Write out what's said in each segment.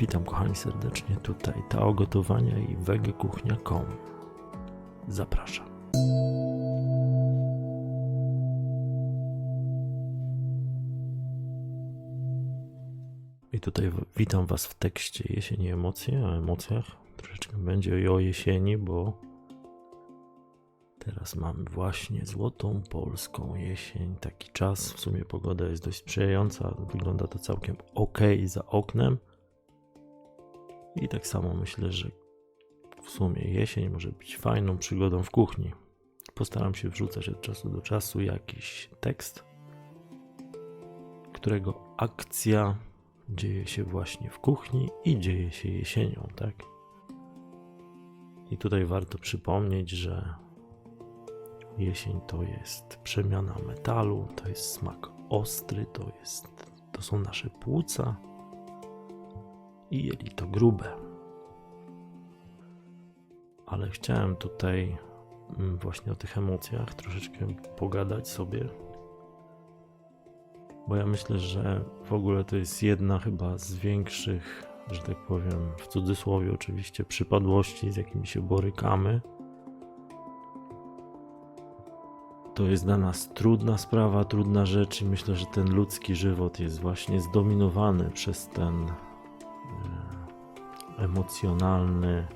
Witam kochani serdecznie tutaj Tao Gotowania i wegekuchnia.com Zapraszam. I tutaj witam Was w tekście Jesień i emocje, o emocjach. Troszeczkę będzie i o jesieni, bo teraz mamy właśnie złotą polską jesień. Taki czas, w sumie pogoda jest dość sprzyjająca, wygląda to całkiem ok za oknem. I tak samo myślę, że w sumie jesień może być fajną przygodą w kuchni. Postaram się wrzucać od czasu do czasu jakiś tekst, którego akcja dzieje się właśnie w kuchni i dzieje się jesienią, tak? I tutaj warto przypomnieć, że jesień to jest przemiana metalu, to jest smak ostry, to jest to są nasze płuca i jelito grube. Ale chciałem tutaj mm, właśnie o tych emocjach troszeczkę pogadać sobie, bo ja myślę, że w ogóle to jest jedna chyba z większych, że tak powiem, w cudzysłowie oczywiście, przypadłości, z jakimi się borykamy. To jest dla nas trudna sprawa, trudna rzecz i myślę, że ten ludzki żywot jest właśnie zdominowany przez ten emocjonalny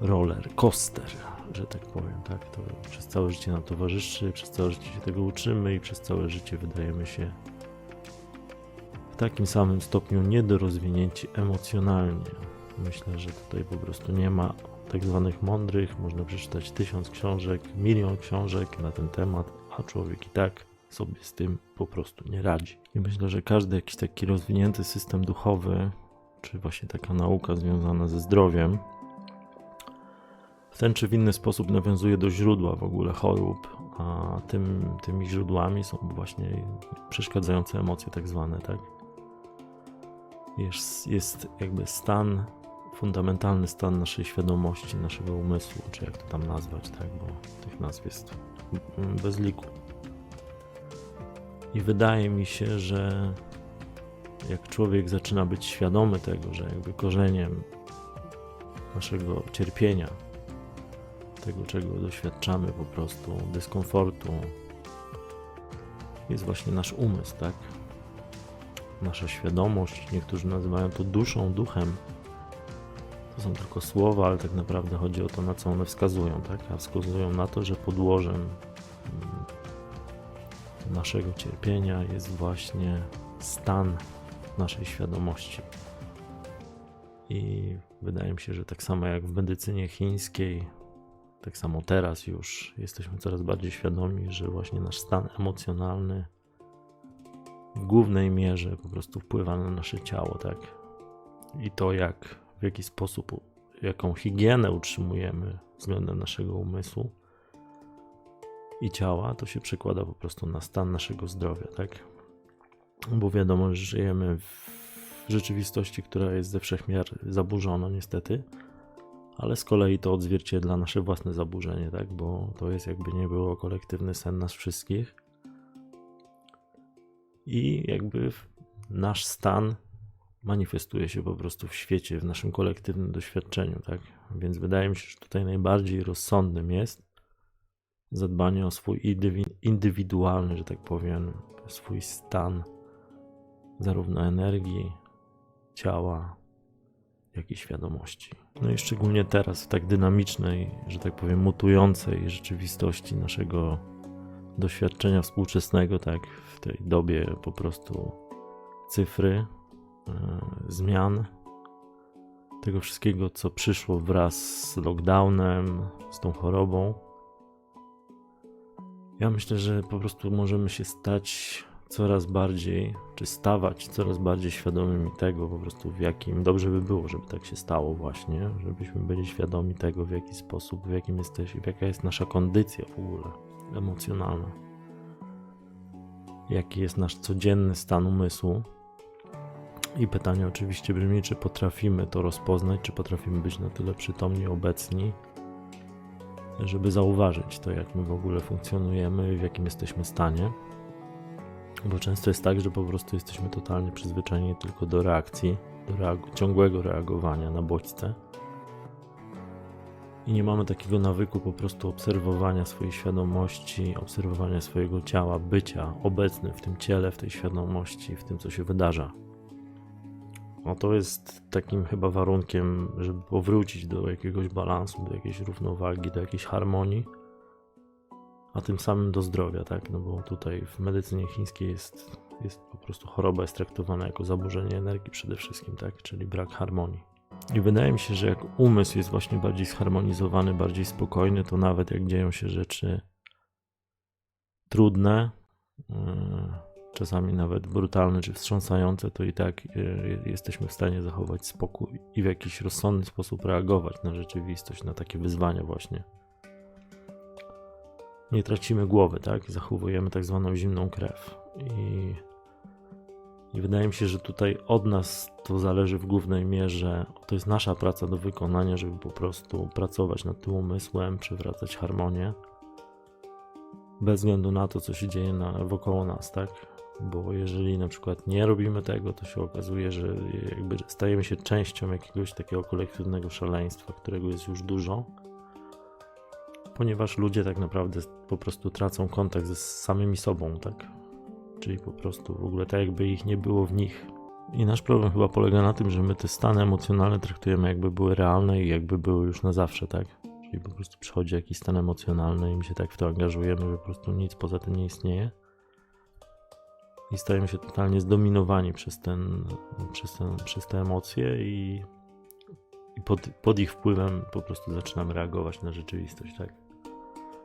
roller coaster, że tak powiem, tak? To przez całe życie nam towarzyszy, przez całe życie się tego uczymy i przez całe życie wydajemy się w takim samym stopniu niedorozwinięci emocjonalnie. Myślę, że tutaj po prostu nie ma tak zwanych mądrych, można przeczytać tysiąc książek, milion książek na ten temat, a człowiek i tak sobie z tym po prostu nie radzi. I myślę, że każdy jakiś taki rozwinięty system duchowy, czy właśnie taka nauka związana ze zdrowiem, w ten czy w inny sposób nawiązuje do źródła w ogóle chorób, a tym, tymi źródłami są właśnie przeszkadzające emocje, tak zwane, tak? Jest, jest jakby stan, fundamentalny stan naszej świadomości, naszego umysłu, czy jak to tam nazwać, tak? Bo tych nazw jest bez liku. I wydaje mi się, że jak człowiek zaczyna być świadomy tego, że jakby korzeniem naszego cierpienia, tego czego doświadczamy po prostu, dyskomfortu, jest właśnie nasz umysł, tak? Nasza świadomość, niektórzy nazywają to duszą, duchem. To są tylko słowa, ale tak naprawdę chodzi o to, na co one wskazują, tak? A wskazują na to, że podłożem mm, naszego cierpienia jest właśnie stan naszej świadomości. I wydaje mi się, że tak samo jak w medycynie chińskiej, tak samo teraz już jesteśmy coraz bardziej świadomi, że właśnie nasz stan emocjonalny w głównej mierze po prostu wpływa na nasze ciało, tak? I to, jak, w jaki sposób, jaką higienę utrzymujemy względem naszego umysłu i ciała, to się przekłada po prostu na stan naszego zdrowia, tak? Bo wiadomo, że żyjemy w rzeczywistości, która jest ze wszechmiar zaburzona, niestety ale z kolei to odzwierciedla nasze własne zaburzenie, tak? Bo to jest jakby nie było kolektywny sen nas wszystkich. I jakby nasz stan manifestuje się po prostu w świecie, w naszym kolektywnym doświadczeniu, tak? Więc wydaje mi się, że tutaj najbardziej rozsądnym jest zadbanie o swój indywi- indywidualny, że tak powiem, swój stan zarówno energii, ciała, jak i świadomości. No i szczególnie teraz, w tak dynamicznej, że tak powiem, mutującej rzeczywistości naszego doświadczenia współczesnego, tak, w tej dobie po prostu cyfry, e, zmian, tego wszystkiego, co przyszło wraz z lockdownem, z tą chorobą. Ja myślę, że po prostu możemy się stać coraz bardziej, czy stawać coraz bardziej świadomymi tego po prostu w jakim, dobrze by było, żeby tak się stało właśnie, żebyśmy byli świadomi tego w jaki sposób, w jakim jesteśmy, jaka jest nasza kondycja w ogóle emocjonalna. Jaki jest nasz codzienny stan umysłu. I pytanie oczywiście brzmi, czy potrafimy to rozpoznać, czy potrafimy być na tyle przytomni, obecni, żeby zauważyć to, jak my w ogóle funkcjonujemy, w jakim jesteśmy stanie. Bo często jest tak, że po prostu jesteśmy totalnie przyzwyczajeni tylko do reakcji do reag- ciągłego reagowania na bodźce. I nie mamy takiego nawyku po prostu obserwowania swojej świadomości, obserwowania swojego ciała, bycia obecnym w tym ciele, w tej świadomości, w tym, co się wydarza. No to jest takim chyba warunkiem, żeby powrócić do jakiegoś balansu, do jakiejś równowagi, do jakiejś harmonii, a tym samym do zdrowia, tak? No bo tutaj w medycynie chińskiej jest, jest po prostu choroba jest traktowana jako zaburzenie energii przede wszystkim, tak? Czyli brak harmonii. I wydaje mi się, że jak umysł jest właśnie bardziej zharmonizowany, bardziej spokojny, to nawet jak dzieją się rzeczy trudne, yy, czasami nawet brutalne czy wstrząsające, to i tak yy, jesteśmy w stanie zachować spokój i w jakiś rozsądny sposób reagować na rzeczywistość, na takie wyzwania właśnie. Nie tracimy głowy, tak? Zachowujemy tak zwaną zimną krew. I i wydaje mi się, że tutaj od nas to zależy w głównej mierze. To jest nasza praca do wykonania, żeby po prostu pracować nad tym umysłem, przywracać harmonię. Bez względu na to, co się dzieje na, wokoło nas, tak? Bo jeżeli na przykład nie robimy tego, to się okazuje, że jakby stajemy się częścią jakiegoś takiego kolektywnego szaleństwa, którego jest już dużo. Ponieważ ludzie tak naprawdę po prostu tracą kontakt ze samymi sobą, tak? czyli po prostu w ogóle tak jakby ich nie było w nich. I nasz problem chyba polega na tym, że my te stany emocjonalne traktujemy jakby były realne i jakby były już na zawsze, tak? Czyli po prostu przychodzi jakiś stan emocjonalny i my się tak w to angażujemy, że po prostu nic poza tym nie istnieje. I stajemy się totalnie zdominowani przez, ten, przez, ten, przez te emocje i, i pod, pod ich wpływem po prostu zaczynamy reagować na rzeczywistość, tak?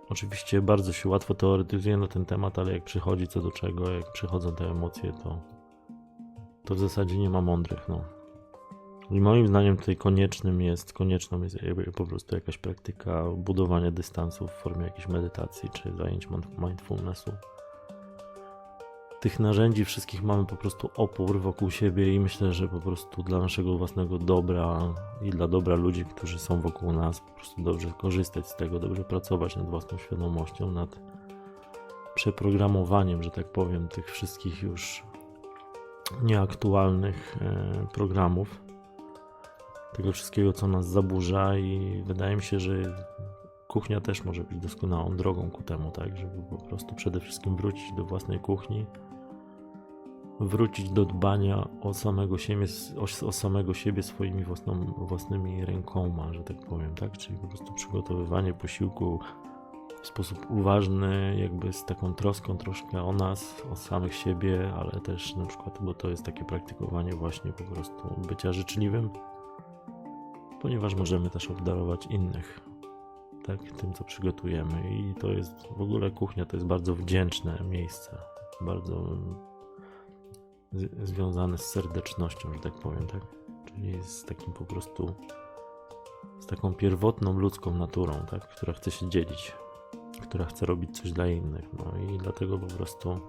Oczywiście bardzo się łatwo teoretyzuje na ten temat, ale jak przychodzi co do czego, jak przychodzą te emocje, to, to w zasadzie nie ma mądrych. No. I moim zdaniem tutaj koniecznym jest, konieczną jest po prostu jakaś praktyka budowania dystansu w formie jakiejś medytacji czy zajęć mindfulnessu. Tych narzędzi wszystkich mamy po prostu opór wokół siebie i myślę, że po prostu dla naszego własnego dobra i dla dobra ludzi, którzy są wokół nas, po prostu dobrze korzystać z tego, dobrze pracować nad własną świadomością, nad przeprogramowaniem, że tak powiem, tych wszystkich już nieaktualnych e, programów, tego wszystkiego, co nas zaburza i wydaje mi się, że kuchnia też może być doskonałą drogą ku temu, tak, żeby po prostu przede wszystkim wrócić do własnej kuchni, wrócić do dbania o samego siebie, o, samego siebie swoimi własną, własnymi rękoma, że tak powiem, tak? Czyli po prostu przygotowywanie posiłku w sposób uważny, jakby z taką troską troszkę o nas, o samych siebie, ale też na przykład, bo to jest takie praktykowanie właśnie po prostu bycia życzliwym, ponieważ możemy też obdarować innych, tak, tym co przygotujemy. I to jest w ogóle kuchnia to jest bardzo wdzięczne miejsce, bardzo związane z serdecznością, że tak powiem, tak? Czyli z takim po prostu z taką pierwotną ludzką naturą, tak? Która chce się dzielić, która chce robić coś dla innych. No i dlatego po prostu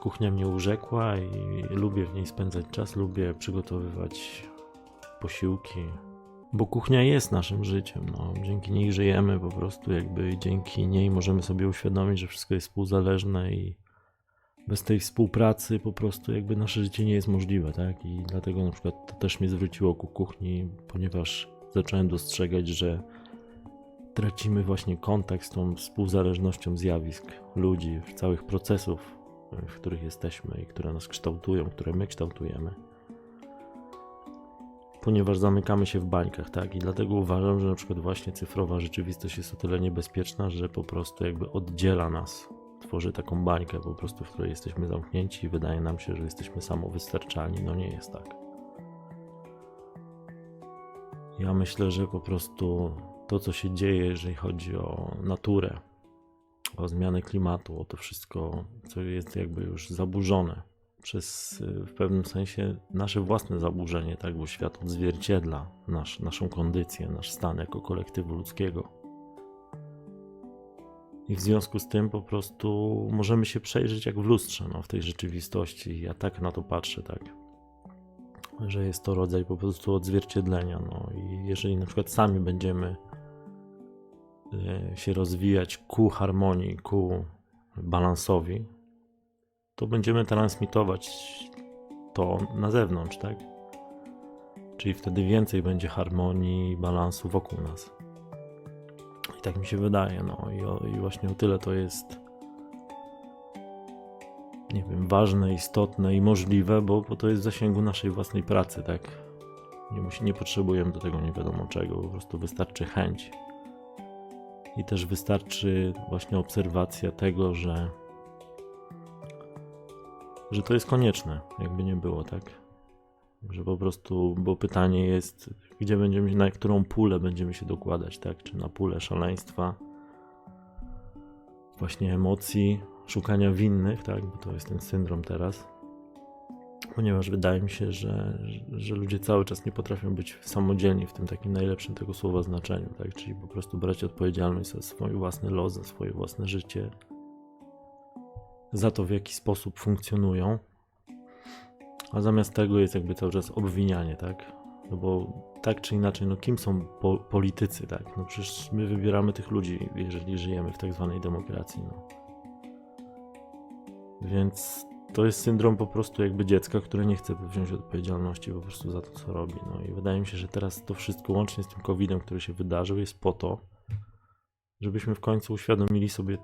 kuchnia mnie urzekła i lubię w niej spędzać czas, lubię przygotowywać posiłki, bo kuchnia jest naszym życiem. No. Dzięki niej żyjemy po prostu, jakby dzięki niej możemy sobie uświadomić, że wszystko jest współzależne i bez tej współpracy po prostu jakby nasze życie nie jest możliwe, tak? I dlatego na przykład to też mnie zwróciło ku kuchni, ponieważ zacząłem dostrzegać, że tracimy właśnie kontakt z tą współzależnością zjawisk, ludzi, całych procesów, w których jesteśmy i które nas kształtują, które my kształtujemy. Ponieważ zamykamy się w bańkach, tak? I dlatego uważam, że na przykład właśnie cyfrowa rzeczywistość jest o tyle niebezpieczna, że po prostu jakby oddziela nas tworzy taką bańkę po prostu, w której jesteśmy zamknięci i wydaje nam się, że jesteśmy samowystarczalni. No nie jest tak. Ja myślę, że po prostu to, co się dzieje, jeżeli chodzi o naturę, o zmianę klimatu, o to wszystko, co jest jakby już zaburzone przez w pewnym sensie nasze własne zaburzenie, tak, bo świat odzwierciedla nasz, naszą kondycję, nasz stan jako kolektywu ludzkiego. I w związku z tym po prostu możemy się przejrzeć jak w lustrze no, w tej rzeczywistości. Ja tak na to patrzę, tak. Że jest to rodzaj po prostu odzwierciedlenia. No i jeżeli na przykład sami będziemy e, się rozwijać ku harmonii, ku balansowi, to będziemy transmitować to na zewnątrz, tak? Czyli wtedy więcej będzie harmonii i balansu wokół nas. I tak mi się wydaje, no i, i właśnie o tyle to jest nie wiem, ważne, istotne i możliwe, bo, bo to jest w zasięgu naszej własnej pracy, tak? Nie, musi, nie potrzebujemy do tego nie wiadomo czego, po prostu wystarczy chęć. I też wystarczy właśnie obserwacja tego, że, że to jest konieczne, jakby nie było, tak? Że po prostu, bo pytanie jest, gdzie będziemy, na którą pulę będziemy się dokładać, tak? Czy na pulę szaleństwa, właśnie emocji, szukania winnych, tak? Bo to jest ten syndrom teraz. Ponieważ wydaje mi się, że, że ludzie cały czas nie potrafią być samodzielni w tym takim najlepszym tego słowa znaczeniu, tak? Czyli po prostu brać odpowiedzialność za swój własny los, za swoje własne życie, za to, w jaki sposób funkcjonują. A zamiast tego jest jakby cały czas obwinianie, tak? No bo tak czy inaczej, no kim są po politycy, tak? No przecież my wybieramy tych ludzi, jeżeli żyjemy w tak zwanej demokracji, no. Więc to jest syndrom po prostu jakby dziecka, które nie chce wziąć odpowiedzialności po prostu za to, co robi. No i wydaje mi się, że teraz to wszystko łącznie z tym COVID-em, który się wydarzył, jest po to, żebyśmy w końcu uświadomili sobie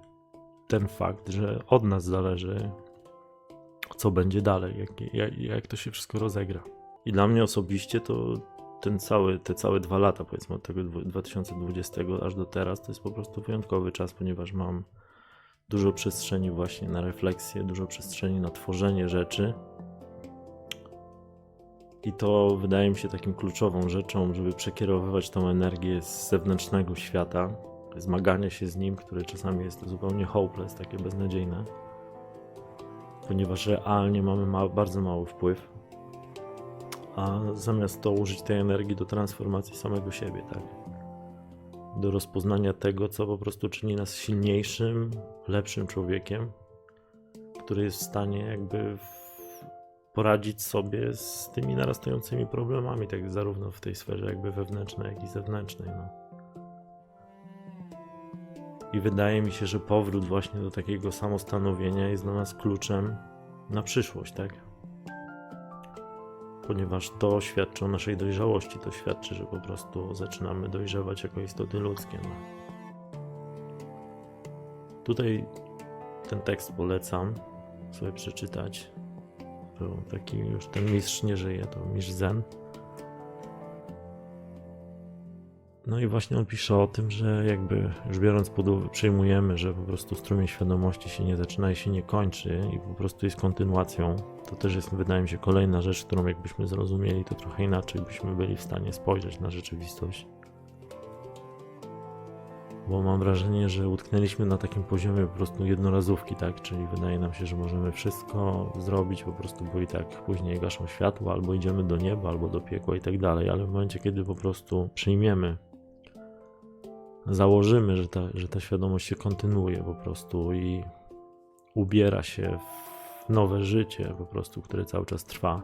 ten fakt, że od nas zależy, co będzie dalej, jak, jak, jak to się wszystko rozegra. I dla mnie osobiście to ten cały, te całe dwa lata, powiedzmy od tego 2020 aż do teraz, to jest po prostu wyjątkowy czas, ponieważ mam dużo przestrzeni właśnie na refleksję, dużo przestrzeni na tworzenie rzeczy. I to wydaje mi się takim kluczową rzeczą, żeby przekierowywać tą energię z zewnętrznego świata, zmagania się z nim, które czasami jest zupełnie hopeless, takie beznadziejne, ponieważ realnie mamy ma bardzo mały wpływ, a zamiast to użyć tej energii do transformacji samego siebie, tak? Do rozpoznania tego, co po prostu czyni nas silniejszym, lepszym człowiekiem, który jest w stanie jakby poradzić sobie z tymi narastającymi problemami, tak zarówno w tej sferze jakby wewnętrznej, jak i zewnętrznej. No. I wydaje mi się, że powrót właśnie do takiego samostanowienia jest dla nas kluczem na przyszłość, tak? Ponieważ to świadczy o naszej dojrzałości, to świadczy, że po prostu zaczynamy dojrzewać jako istoty ludzkie. No. Tutaj ten tekst polecam sobie przeczytać. Był taki już ten mistrz nie żyje, to mistrz Zen. No i właśnie on pisze o tym, że jakby już biorąc pod uwagę, przyjmujemy, że po prostu strumień świadomości się nie zaczyna i się nie kończy i po prostu jest kontynuacją. To też jest, wydaje mi się, kolejna rzecz, którą jakbyśmy zrozumieli, to trochę inaczej byśmy byli w stanie spojrzeć na rzeczywistość. Bo mam wrażenie, że utknęliśmy na takim poziomie po prostu jednorazówki, tak? Czyli wydaje nam się, że możemy wszystko zrobić po prostu, bo i tak później gaszą światło, albo idziemy do nieba, albo do piekła i tak dalej, ale w momencie, kiedy po prostu przyjmiemy założymy, że ta, że ta świadomość się kontynuuje po prostu i ubiera się w nowe życie po prostu, które cały czas trwa.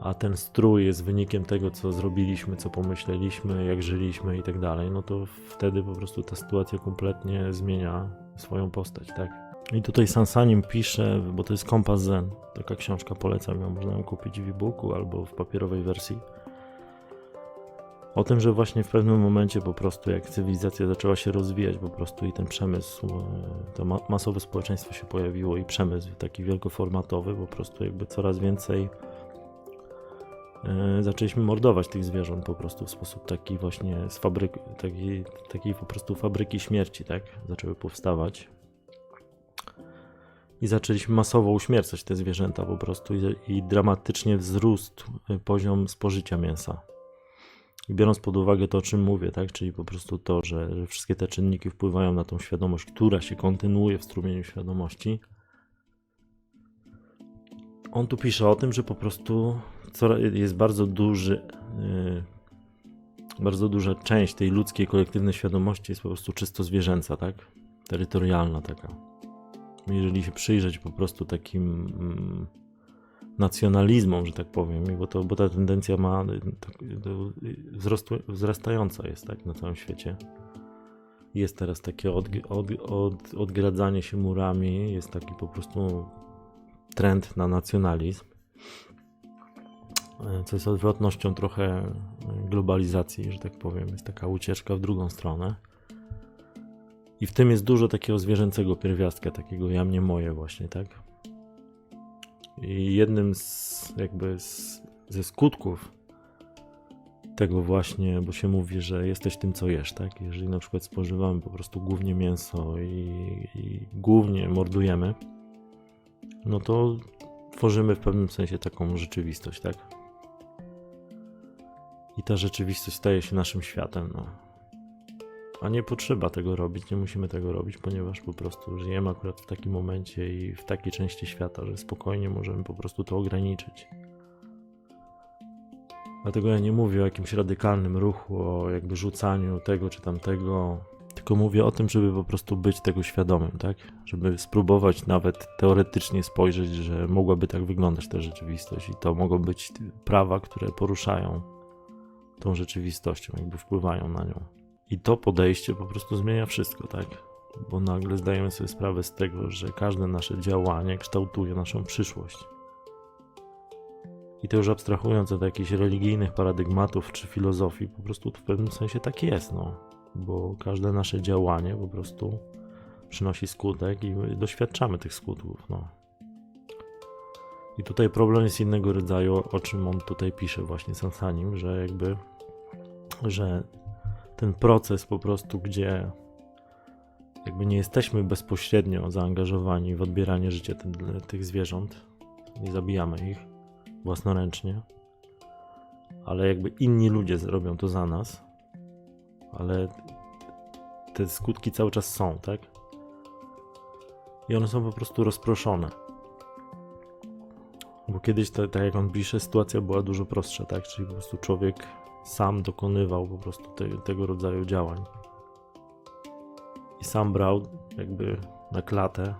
A ten strój jest wynikiem tego, co zrobiliśmy, co pomyśleliśmy, jak żyliśmy i tak dalej, no to wtedy po prostu ta sytuacja kompletnie zmienia swoją postać, tak? I tutaj Sansanim pisze, bo to jest Kompas Zen, taka książka polecam ją, można ją kupić w e-booku albo w papierowej wersji o tym, że właśnie w pewnym momencie po prostu jak cywilizacja zaczęła się rozwijać po prostu i ten przemysł, e, to masowe społeczeństwo się pojawiło i przemysł taki wielkoformatowy, po prostu jakby coraz więcej e, zaczęliśmy mordować tych zwierząt po prostu w sposób taki właśnie z fabryk, takiej, po prostu fabryki śmierci, tak, zaczęły powstawać. I zaczęliśmy masowo uśmiercać te zwierzęta po prostu i, i dramatycznie wzrósł e, poziom spożycia mięsa. Biorąc pod uwagę to, o czym mówię, tak, czyli po prostu to, że, że wszystkie te czynniki wpływają na tą świadomość, która się kontynuuje w strumieniu świadomości, on tu pisze o tym, że po prostu jest bardzo duży, yy, bardzo duża część tej ludzkiej kolektywnej świadomości jest po prostu czysto zwierzęca, tak? Terytorialna taka. Jeżeli się przyjrzeć po prostu takim. Nacjonalizmom, że tak powiem, bo, to, bo ta tendencja ma tak, wzrostu, wzrastająca jest tak na całym świecie. Jest teraz takie od, od, od, odgradzanie się murami, jest taki po prostu trend na nacjonalizm, co jest odwrotnością trochę globalizacji, że tak powiem. Jest taka ucieczka w drugą stronę. I w tym jest dużo takiego zwierzęcego pierwiastka, takiego ja mnie moje właśnie, tak? I jednym z jakby z, ze skutków tego właśnie, bo się mówi, że jesteś tym, co jesz, tak? Jeżeli na przykład spożywamy po prostu głównie mięso i, i głównie mordujemy, no to tworzymy w pewnym sensie taką rzeczywistość, tak? I ta rzeczywistość staje się naszym światem, no. A nie potrzeba tego robić, nie musimy tego robić, ponieważ po prostu żyjemy akurat w takim momencie i w takiej części świata, że spokojnie możemy po prostu to ograniczyć. Dlatego ja nie mówię o jakimś radykalnym ruchu, o jakby rzucaniu tego czy tamtego, tylko mówię o tym, żeby po prostu być tego świadomym, tak? Żeby spróbować nawet teoretycznie spojrzeć, że mogłaby tak wyglądać ta rzeczywistość i to mogą być prawa, które poruszają tą rzeczywistością, jakby wpływają na nią. I to podejście po prostu zmienia wszystko, tak? Bo nagle zdajemy sobie sprawę z tego, że każde nasze działanie kształtuje naszą przyszłość. I to już abstrahując od jakichś religijnych paradygmatów czy filozofii, po prostu w pewnym sensie tak jest, no. Bo każde nasze działanie po prostu przynosi skutek i my doświadczamy tych skutków, no. I tutaj problem jest innego rodzaju, o czym on tutaj pisze właśnie Sansanim, że jakby, że ten proces po prostu, gdzie jakby nie jesteśmy bezpośrednio zaangażowani w odbieranie życia ty- tych zwierząt, nie zabijamy ich własnoręcznie, ale jakby inni ludzie zrobią to za nas, ale te skutki cały czas są, tak? I one są po prostu rozproszone. Bo kiedyś, to, tak jak on pisze, sytuacja była dużo prostsza, tak? Czyli po prostu człowiek sam dokonywał po prostu te, tego rodzaju działań. I sam brał jakby na klatę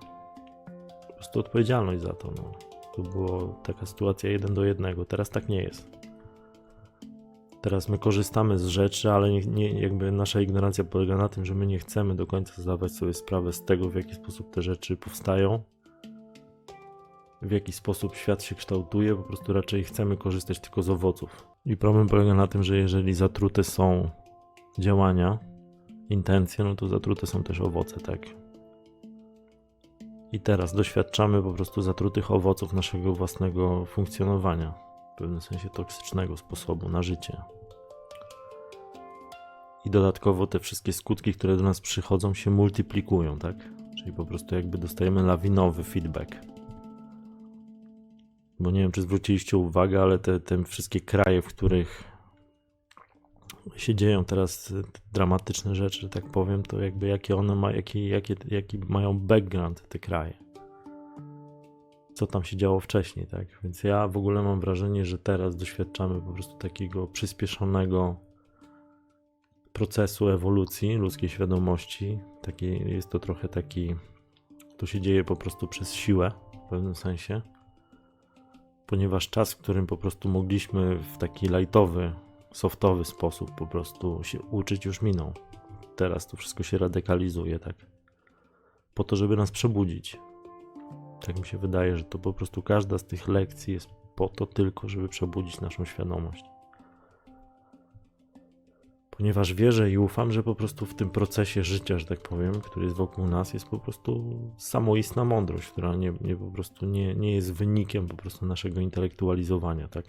po prostu odpowiedzialność za to. No. To była taka sytuacja jeden do jednego. Teraz tak nie jest. Teraz my korzystamy z rzeczy, ale nie, nie, jakby nasza ignorancja polega na tym, że my nie chcemy do końca zdawać sobie sprawę z tego, w jaki sposób te rzeczy powstają, w jaki sposób świat się kształtuje. Po prostu raczej chcemy korzystać tylko z owoców. I problem polega na tym, że jeżeli zatrute są działania, intencje, no to zatrute są też owoce, tak? I teraz doświadczamy po prostu zatrutych owoców naszego własnego funkcjonowania, w pewnym sensie toksycznego sposobu na życie. I dodatkowo te wszystkie skutki, które do nas przychodzą, się multiplikują, tak? Czyli po prostu jakby dostajemy lawinowy feedback. Bo nie wiem, czy zwróciliście uwagę, ale te, te wszystkie kraje, w których się dzieją teraz te dramatyczne rzeczy, że tak powiem, to jakby jakie one ma, jaki, jaki mają background te kraje. Co tam się działo wcześniej, tak? Więc ja w ogóle mam wrażenie, że teraz doświadczamy po prostu takiego przyspieszonego procesu ewolucji ludzkiej świadomości. Taki, jest to trochę taki, to się dzieje po prostu przez siłę w pewnym sensie ponieważ czas, w którym po prostu mogliśmy w taki lightowy, softowy sposób po prostu się uczyć, już minął. Teraz to wszystko się radykalizuje, tak. Po to, żeby nas przebudzić. Tak mi się wydaje, że to po prostu każda z tych lekcji jest po to tylko, żeby przebudzić naszą świadomość. Ponieważ wierzę i ufam, że po prostu w tym procesie życia, że tak powiem, który jest wokół nas, jest po prostu samoistna mądrość, która nie, nie po prostu nie, nie jest wynikiem po prostu naszego intelektualizowania, tak?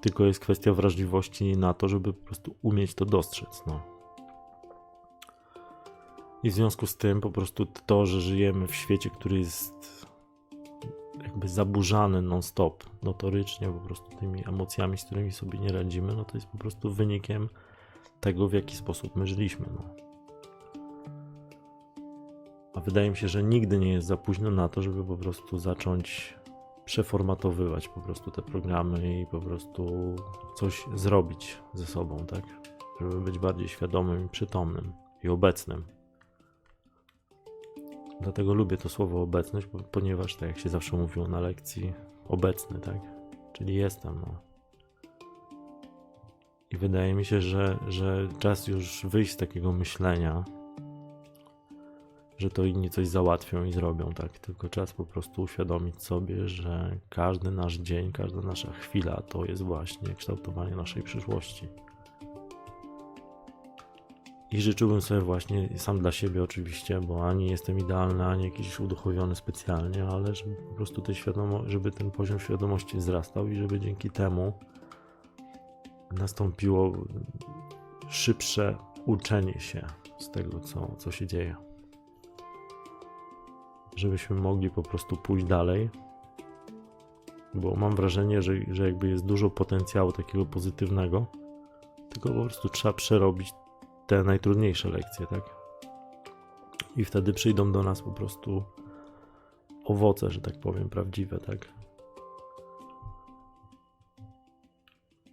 Tylko jest kwestia wrażliwości na to, żeby po prostu umieć to dostrzec, no. I w związku z tym po prostu to, że żyjemy w świecie, który jest jakby zaburzany non-stop, notorycznie po prostu tymi emocjami, z którymi sobie nie radzimy, no to jest po prostu wynikiem tego, w jaki sposób my żyliśmy. No. A wydaje mi się, że nigdy nie jest za późno na to, żeby po prostu zacząć przeformatowywać po prostu te programy i po prostu coś zrobić ze sobą, tak? Żeby być bardziej świadomym przytomnym i obecnym. Dlatego lubię to słowo obecność, ponieważ, tak jak się zawsze mówiło na lekcji, obecny, tak? Czyli jestem, no. I wydaje mi się, że, że czas już wyjść z takiego myślenia, że to inni coś załatwią i zrobią, tak? Tylko czas po prostu uświadomić sobie, że każdy nasz dzień, każda nasza chwila to jest właśnie kształtowanie naszej przyszłości. I życzyłbym sobie właśnie sam dla siebie oczywiście, bo ani jestem idealny, ani jakiś uduchowiony specjalnie, ale żeby po prostu tej świadomo- żeby ten poziom świadomości wzrastał i żeby dzięki temu nastąpiło szybsze uczenie się z tego, co, co się dzieje. Żebyśmy mogli po prostu pójść dalej, bo mam wrażenie, że, że jakby jest dużo potencjału takiego pozytywnego, tylko po prostu trzeba przerobić te najtrudniejsze lekcje, tak? I wtedy przyjdą do nas po prostu owoce, że tak powiem, prawdziwe, tak?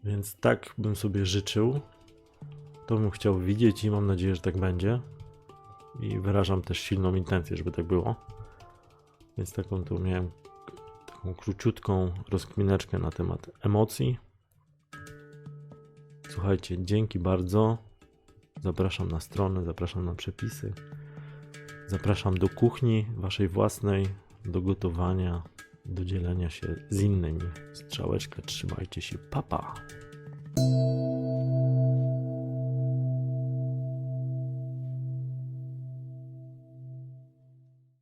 Więc tak bym sobie życzył. To bym chciał widzieć i mam nadzieję, że tak będzie. I wyrażam też silną intencję, żeby tak było. Więc taką tu miałem taką króciutką rozkmineczkę na temat emocji. Słuchajcie, dzięki bardzo. Zapraszam na stronę, zapraszam na przepisy. Zapraszam do kuchni waszej własnej, do gotowania, do dzielenia się z innymi. Strzałeczkę, trzymajcie się, papa. Pa.